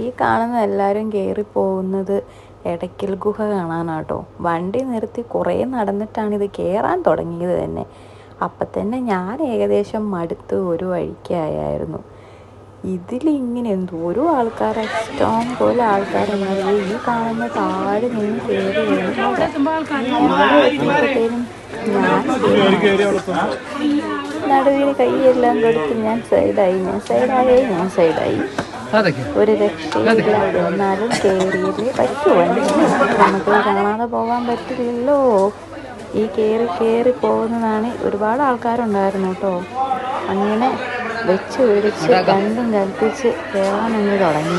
ഈ കാണുന്ന എല്ലാവരും കയറി പോകുന്നത് എടയ്ക്കൽ ഗുഹ കാണാനാട്ടോ. വണ്ടി നിർത്തി കുറേ നടന്നിട്ടാണ് ഇത് കയറാൻ തുടങ്ങിയത് തന്നെ. അപ്പം തന്നെ ഞാൻ ഏകദേശം മടുത്ത് ഒരു വഴിക്കായായിരുന്നു. ഇതിലിങ്ങനെ എന്തോരോ ആൾക്കാരെ ഇഷ്ടം പോലെ ആൾക്കാരുണ്ടായിരുന്നു ഈ കാണുന്ന താഴെ നിന്ന് കയറി നടുവിന് കൈയെല്ലാം കൊടുത്ത് ഞാൻ സൈഡായി ഞാൻ സൈഡായേ ഞാൻ സൈഡായി. ഒരു രക്ഷയില്ല എന്നാലും കയറിയില്ലേ നമുക്ക് കാണാതെ പോകാൻ പറ്റില്ലല്ലോ ഈ കയറി കയറി പോകുന്നതാണ് ഒരുപാട് ആൾക്കാരുണ്ടായിരുന്നു കേട്ടോ. അങ്ങനെ വെച്ച് പിടിച്ച് കണ്ടും കൽപ്പിച്ച് കയറാനങ്ങ് തുടങ്ങി.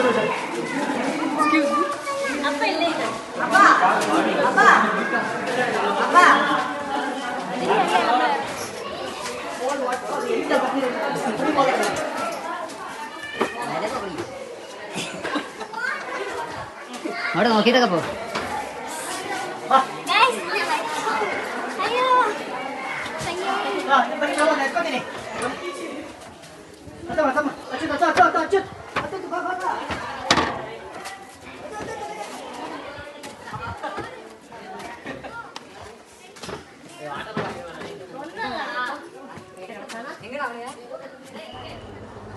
Gracias. അവിടെ നോക്കിയിട്ടൊക്കെ പോ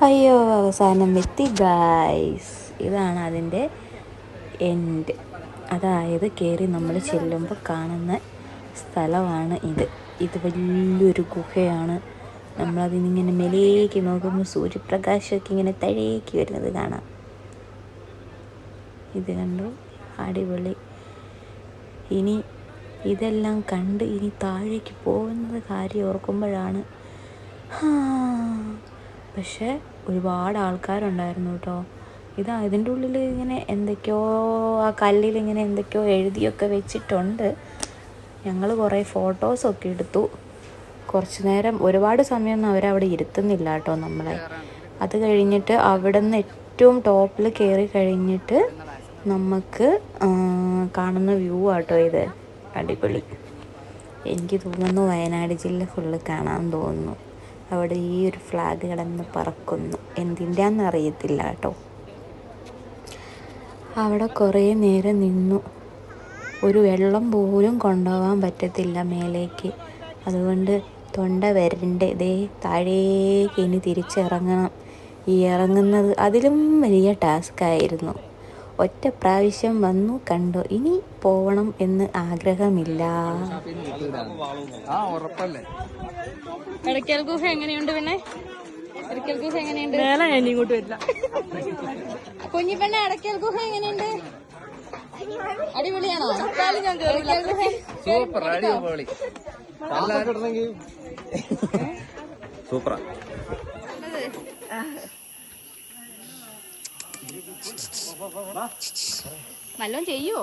അയ്യോ അവസാനം എത്തി ഗായ്സ് ഇതാണ് അതിൻ്റെ എൻഡ് അതായത് കയറി നമ്മൾ ചെല്ലുമ്പോൾ കാണുന്ന സ്ഥലമാണ് ഇത്. ഇത് വലിയൊരു ഗുഹയാണ്. നമ്മളതിനിങ്ങനെ മേലേക്ക് നോക്കുമ്പോൾ സൂര്യപ്രകാശമൊക്കെ ഇങ്ങനെ തഴേക്ക് വരുന്നത് കാണാം. ഇത് കണ്ടു? അടിപൊളി. ഇനി ഇതെല്ലാം കണ്ട് ഇനി താഴേക്ക് പോകുന്നത് കാര്യം ഓർക്കുമ്പോഴാണ്. പക്ഷേ ഒരുപാട് ആൾക്കാരുണ്ടായിരുന്നു കേട്ടോ. ഇതാ ഇതിന്റെ ഉള്ളിൽ ഇങ്ങനെ എന്തൊക്കെയോ ആ കല്ലിൽ ഇങ്ങനെ എന്തൊക്കെയോ എഴുതിയൊക്കെ വെച്ചിട്ടുണ്ട്. ഞങ്ങൾ കുറേ ഫോട്ടോസൊക്കെ എടുത്തു. കുറച്ച് നേരം ഒരുപാട് സമയമൊന്നും അവരവിടെ ഇരുത്തുന്നില്ല കേട്ടോ നമ്മളെ. അത് കഴിഞ്ഞിട്ട് അവിടെ നിന്ന് ഏറ്റവും ടോപ്പിൽ കയറി കഴിഞ്ഞിട്ട് നമുക്ക് കാണുന്ന വ്യൂ ആട്ടോ ഇത്. അടിപൊളി. എനിക്ക് തോന്നുന്നു വയനാട് ജില്ല ഫുള്ള് കാണാൻ തോന്നുന്നു. അവിടെ ഈ ഒരു ഫ്ലാഗ് കിടന്ന് പറക്കുന്നു. എന്തിന്റെ അറിയത്തില്ല കേട്ടോ. അവിടെ കുറേ നേരം നിന്നു. ഒരു വെള്ളം പോലും കൊണ്ടുപോകാൻ പറ്റത്തില്ല മേലേക്ക്. അതുകൊണ്ട് തൊണ്ട വരണ്ടേ. ദേ താഴേക്ക് ഇനി തിരിച്ചിറങ്ങണം. ഈ ഇറങ്ങുന്നത് അതിലും വലിയ ടാസ്ക്കായിരുന്നു ഒറ്റ പ്രാവശ്യം വന്നു കണ്ടു. ഇനി പോവണം എന്ന് ആഗ്രഹമില്ല. ഗുഹ എങ്ങനെയുണ്ട് പിന്നെ? ഗുഹ എങ്ങനെയുണ്ട്? ഇങ്ങോട്ട് വരില്ല. കുഞ്ഞിപ്പെണ്ണ എടക്കൽ ഗുഹ എങ്ങനെയുണ്ട്? അടിപൊളിയാണോ? ഞാൻ കേറില്ല. സൂപ്പർ അടിപൊളി. സൂപ്പറാ. വല്ലതും ചെയ്യോ?